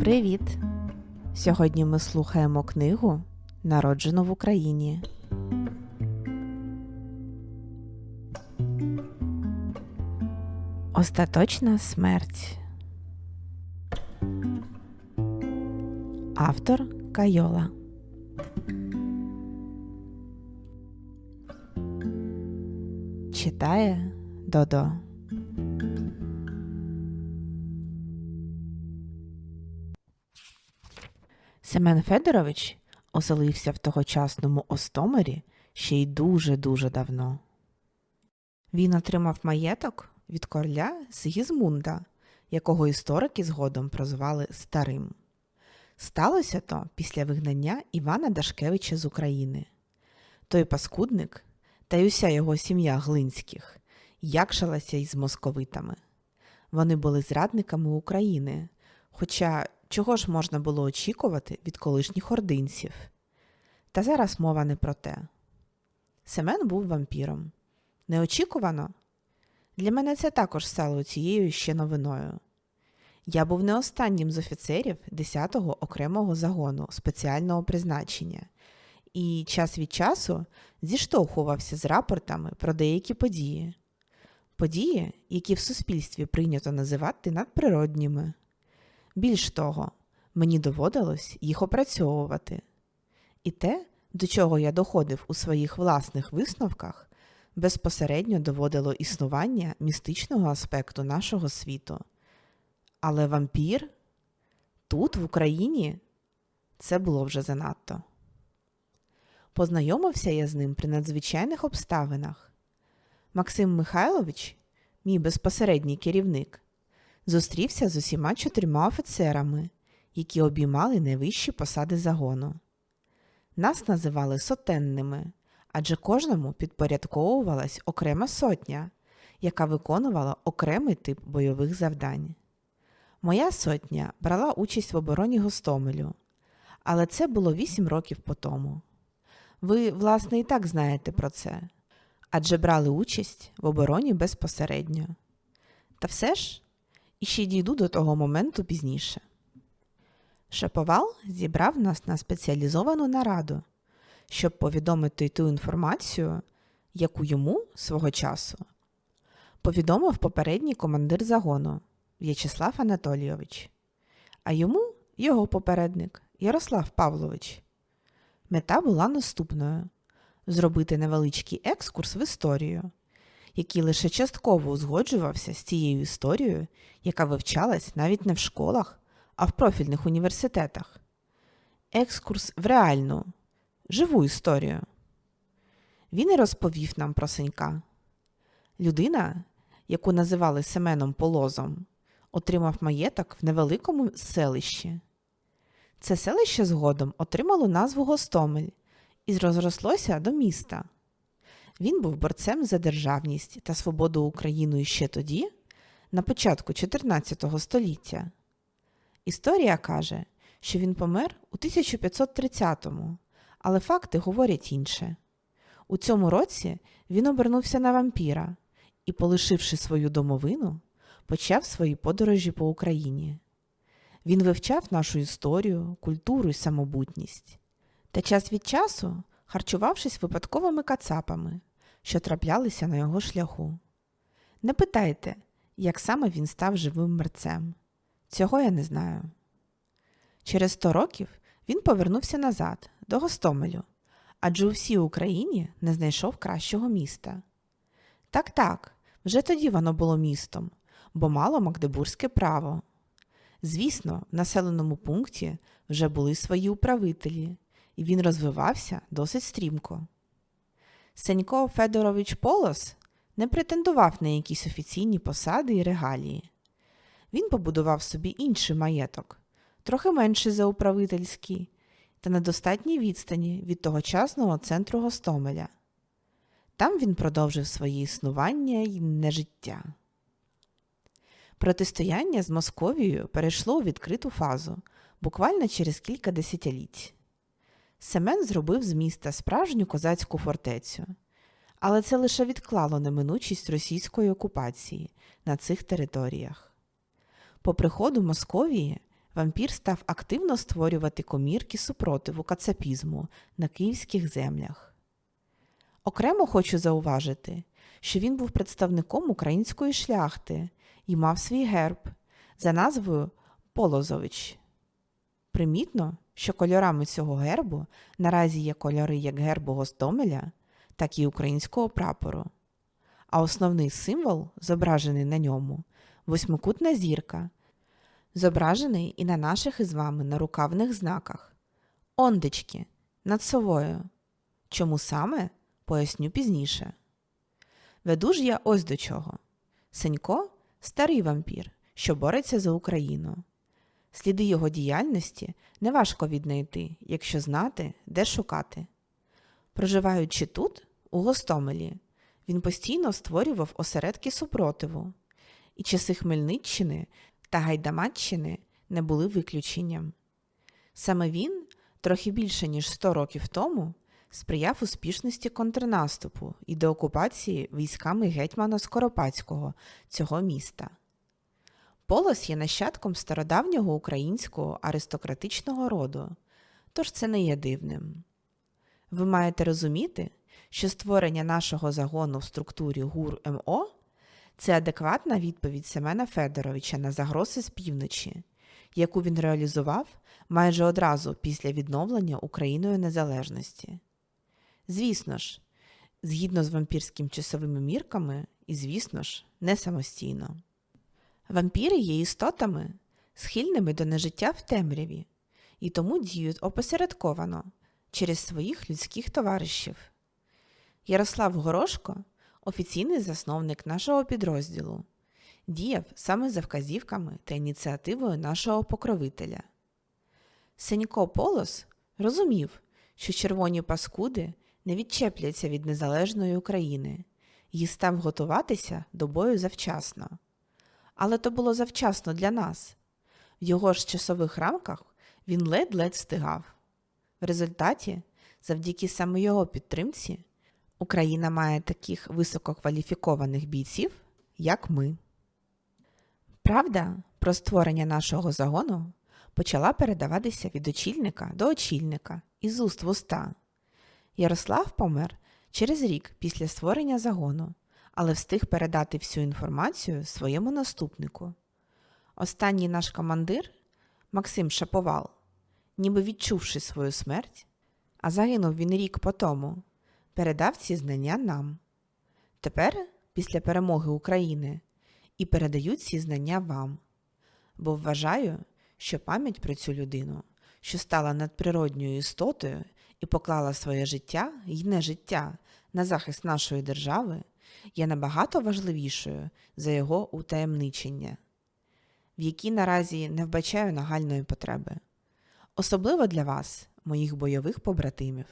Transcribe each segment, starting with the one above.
Привіт! Сьогодні ми слухаємо книгу Народжено в Україні. Остаточна смерть. Автор Кайола. Читає Додо. Семен Федорович оселився в тогочасному Остомирі ще й дуже-дуже давно. Він отримав маєток від короля Сигізмунда, якого історики згодом прозвали Старим. Сталося то після вигнання Івана Дашкевича з України. Той паскудник та й уся його сім'я Глинських якшалася із московитами. Вони були зрадниками України, хоча чого ж можна було очікувати від колишніх ординців? Та зараз мова не про те. Семен був вампіром. Неочікувано? Для мене це також стало цією ще новиною. Я був не останнім з офіцерів 10-го окремого загону спеціального призначення і час від часу зіштовхувався з рапортами про деякі події. Події, які в суспільстві прийнято називати надприродніми. Більш того, мені доводилось їх опрацьовувати. І те, до чого я доходив у своїх власних висновках, безпосередньо доводило існування містичного аспекту нашого світу. Але вампір тут, в Україні, це було вже занадто. Познайомився я з ним при надзвичайних обставинах. Максим Михайлович, мій безпосередній керівник, зустрівся з усіма чотирма офіцерами, які обіймали найвищі посади загону. Нас називали сотенними, адже кожному підпорядковувалась окрема сотня, яка виконувала окремий тип бойових завдань. Моя сотня брала участь в обороні Гостомелю, але це було вісім років по тому. Ви, власне, і так знаєте про це, адже брали участь в обороні безпосередньо. Та все ж і ще дійду до того моменту пізніше. Шаповал зібрав нас на спеціалізовану нараду, щоб повідомити ту інформацію, яку йому свого часу повідомив попередній командир загону В'ячеслав Анатолійович, а йому його попередник Ярослав Павлович. Мета була наступною зробити невеличкий екскурс в історію, який лише частково узгоджувався з тією історією, яка вивчалась навіть не в школах, а в профільних університетах. Екскурс в реальну, живу історію. Він і розповів нам про Сенька. Людина, яку називали Семеном Полозом, отримав маєток в невеликому селищі. Це селище згодом отримало назву Гостомель і розрослося до міста. Він був борцем за державність та свободу України ще тоді, на початку 14 століття. Історія каже, що він помер у 1530-му, але факти говорять інше. У цьому році він обернувся на вампіра і, полишивши свою домовину, почав свої подорожі по Україні. Він вивчав нашу історію, культуру і самобутність. Та час від часу харчувавшись випадковими кацапами, що траплялися на його шляху. Не питайте, як саме він став живим мерцем. Цього я не знаю. Через сто років він повернувся назад, до Гостомелю, адже у всій Україні не знайшов кращого міста. Так так, вже тоді воно було містом, бо мало Магдебурзьке право. Звісно, в населеному пункті вже були свої управителі, і він розвивався досить стрімко. Сенько Федорович Полос не претендував на якісь офіційні посади і регалії. Він побудував собі інший маєток, трохи менший за управительський, та на достатній відстані від тогочасного центру Гостомеля. Там він продовжив своє існування і нежиття. Протистояння з Московією перейшло у відкриту фазу буквально через кілька десятиліть. Семен зробив з міста справжню козацьку фортецю, але це лише відклало неминучість російської окупації на цих територіях. По приходу Московії вампір став активно створювати комірки супротиву кацапізму на київських землях. Окремо хочу зауважити, що він був представником української шляхти і мав свій герб за назвою Полозович. Примітно, що кольорами цього гербу наразі є кольори як гербу Гостомеля, так і українського прапору. А основний символ, зображений на ньому, восьмикутна зірка, зображений і на наших із вами нарукавних знаках. Ондечки над совою. Чому саме, поясню пізніше. Веду ж я ось до чого. Сенько старий вампір, що бореться за Україну. Сліди його діяльності неважко віднайти, якщо знати, де шукати. Проживаючи тут, у Гостомелі, він постійно створював осередки супротиву, і часи Хмельниччини та Гайдамаччини не були виключенням. Саме він, трохи більше ніж 100 років тому, сприяв успішності контрнаступу і деокупації військами гетьмана Скоропадського цього міста. Полос є нащадком стародавнього українського аристократичного роду, тож це не є дивним. Ви маєте розуміти, що створення нашого загону в структурі ГУР МО це адекватна відповідь Семена Федоровича на загрози з півночі, яку він реалізував майже одразу після відновлення Україною незалежності. Звісно ж, згідно з вампірськими часовими мірками, і, звісно ж, не самостійно. Вампіри є істотами, схильними до нежиття в темряві, і тому діють опосередковано через своїх людських товаришів. Ярослав Горошко, офіційний засновник нашого підрозділу, діяв саме за вказівками та ініціативою нашого покровителя. Сенько Полос розумів, що червоні паскуди не відчепляться від незалежної України і став готуватися до бою завчасно. Але то було завчасно для нас. В його ж часових рамках він ледь-ледь встигав. В результаті, завдяки саме його підтримці, Україна має таких висококваліфікованих бійців, як ми. Правда про створення нашого загону почала передаватися від очільника до очільника із уст в уста. Ярослав помер через рік після створення загону, але встиг передати всю інформацію своєму наступнику. Останній наш командир Максим Шаповал, ніби відчувши свою смерть, а загинув він рік по тому, передав ці знання нам. Тепер, після перемоги України, і передаю ці знання вам, бо вважаю, що пам'ять про цю людину, що стала надприродньою істотою і поклала своє життя і не життя на захист нашої держави, є набагато важливішою за його утаємничення, в якій наразі не вбачаю нагальної потреби, особливо для вас, моїх бойових побратимів.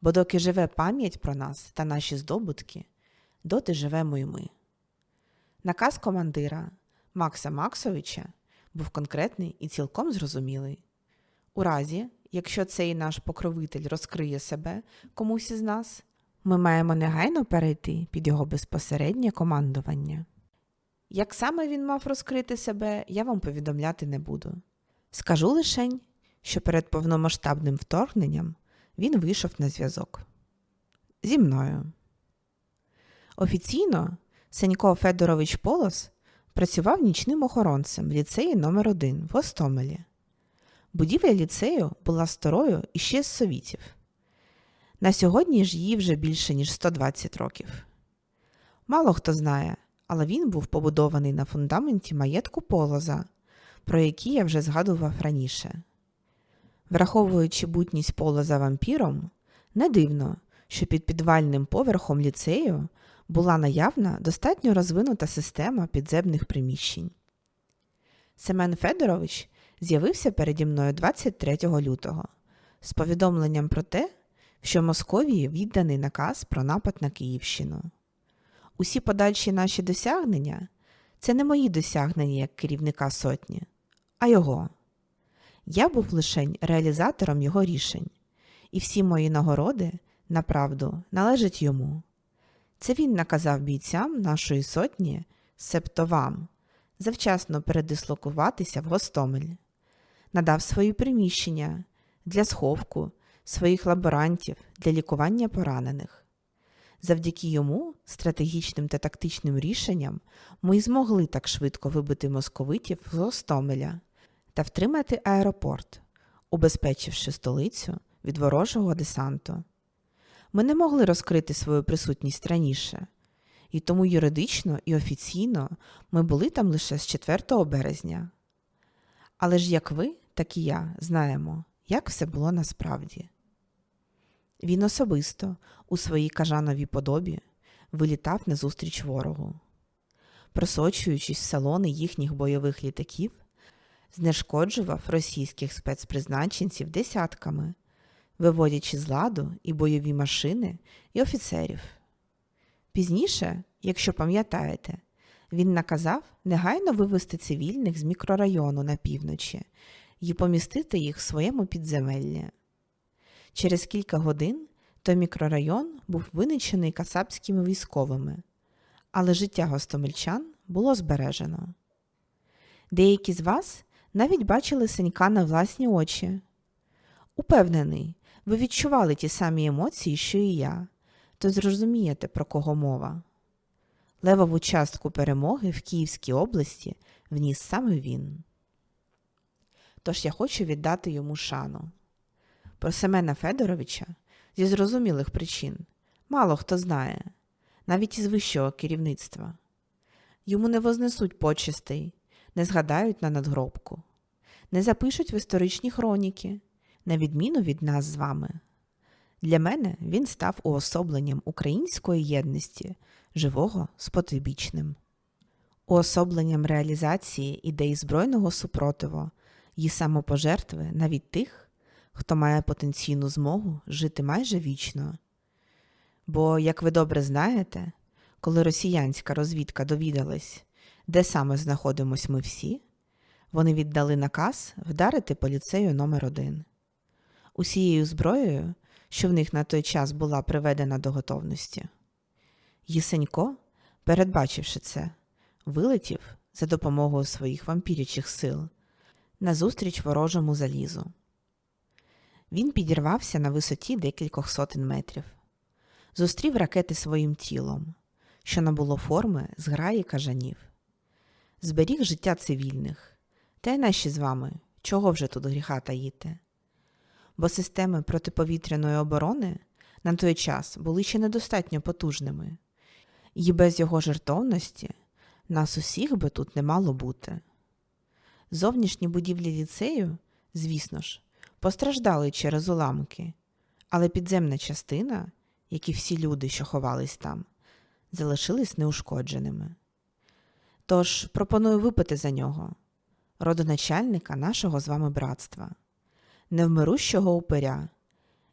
Бо доки живе пам'ять про нас та наші здобутки, доти живемо й ми. Наказ командира Макса Максовича був конкретний і цілком зрозумілий. У разі, якщо цей наш покровитель розкриє себе комусь із нас, ми маємо негайно перейти під його безпосереднє командування. Як саме він мав розкрити себе, я вам повідомляти не буду. Скажу лишень, що перед повномасштабним вторгненням він вийшов на зв'язок зі мною. Офіційно Сенько Федорович Полос працював нічним охоронцем в ліцеї номер 1 в Гостомелі. Будівля ліцею була старою іще з совітів. На сьогодні ж їй вже більше ніж 120 років. Мало хто знає, але він був побудований на фундаменті маєтку полоза, про який я вже згадував раніше. Враховуючи бутність полоза вампіром, не дивно, що під підвальним поверхом ліцею була наявна достатньо розвинута система підземних приміщень. Семен Федорович з'явився переді мною 23 лютого з повідомленням про те, що Московії відданий наказ про напад на Київщину. Усі подальші наші досягнення це не мої досягнення як керівника сотні, а його. Я був лишень реалізатором його рішень, і всі мої нагороди, направду, належать йому. Це він наказав бійцям нашої сотні, себто вам, завчасно передислокуватися в Гостомель. надав свої приміщення для сховку своїх лаборантів для лікування поранених. Завдяки йому, стратегічним та тактичним рішенням, ми змогли так швидко вибити московитів з Гостомеля та втримати аеропорт, убезпечивши столицю від ворожого десанту. Ми не могли розкрити свою присутність раніше, і тому юридично і офіційно ми були там лише з 4 березня. Але ж як ви, так і я знаємо, як все було насправді. Він особисто у своїй кажановій подобі вилітав назустріч ворогу, просочуючись в салони їхніх бойових літаків, знешкоджував російських спецпризначенців десятками, виводячи з ладу і бойові машини, і офіцерів. Пізніше, якщо пам'ятаєте, він наказав негайно вивести цивільних з мікрорайону на півночі і помістити їх в своєму підземеллі. Через кілька годин той мікрорайон був винищений кацапськими військовими, але життя гостомельчан було збережено. Деякі з вас навіть бачили синька на власні очі. Упевнений, ви відчували ті самі емоції, що і я, то зрозумієте, про кого мова. Левову частку перемоги в Київській області вніс саме він. Тож я хочу віддати йому шану. Про Семена Федоровича зі зрозумілих причин мало хто знає, навіть із вищого керівництва. Йому не вознесуть почестей, не згадають на надгробку, не запишуть в історичні хроніки, на відміну від нас з вами. Для мене він став уособленням української єдності, живого з потойбічним, уособленням реалізації ідей збройного супротиву і самопожертви навіть тих, хто має потенційну змогу жити майже вічно. Бо, як ви добре знаєте, коли росіянська розвідка довідалась, де саме знаходимось ми всі, вони віддали наказ вдарити по ліцею номер 1 усією зброєю, що в них на той час була приведена до готовності. Єсенько, передбачивши це, вилетів за допомогою своїх вампірячих сил назустріч ворожому залізу. Він підірвався на висоті декількох сотень метрів, зустрів ракети своїм тілом, що набуло форми зграї кажанів, зберіг життя цивільних, та й наші з вами, чого вже тут гріха таїти. Бо системи протиповітряної оборони на той час були ще недостатньо потужними, і без його жертовності нас усіх би тут не мало бути. Зовнішні будівлі ліцею, звісно ж, постраждали через уламки, але підземна частина, як і всі люди, що ховались там, залишились неушкодженими. Тож пропоную випити за нього, родоначальника нашого з вами братства, невмирущого упиря,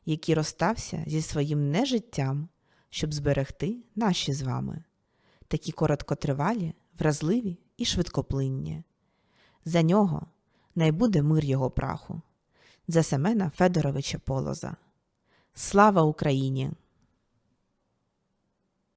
який розстався зі своїм нежиттям, щоб зберегти наші з вами, такі короткотривалі, вразливі і швидкоплинні. За нього най буде мир його праху за Семена Федоровича Полоза. Слава Україні!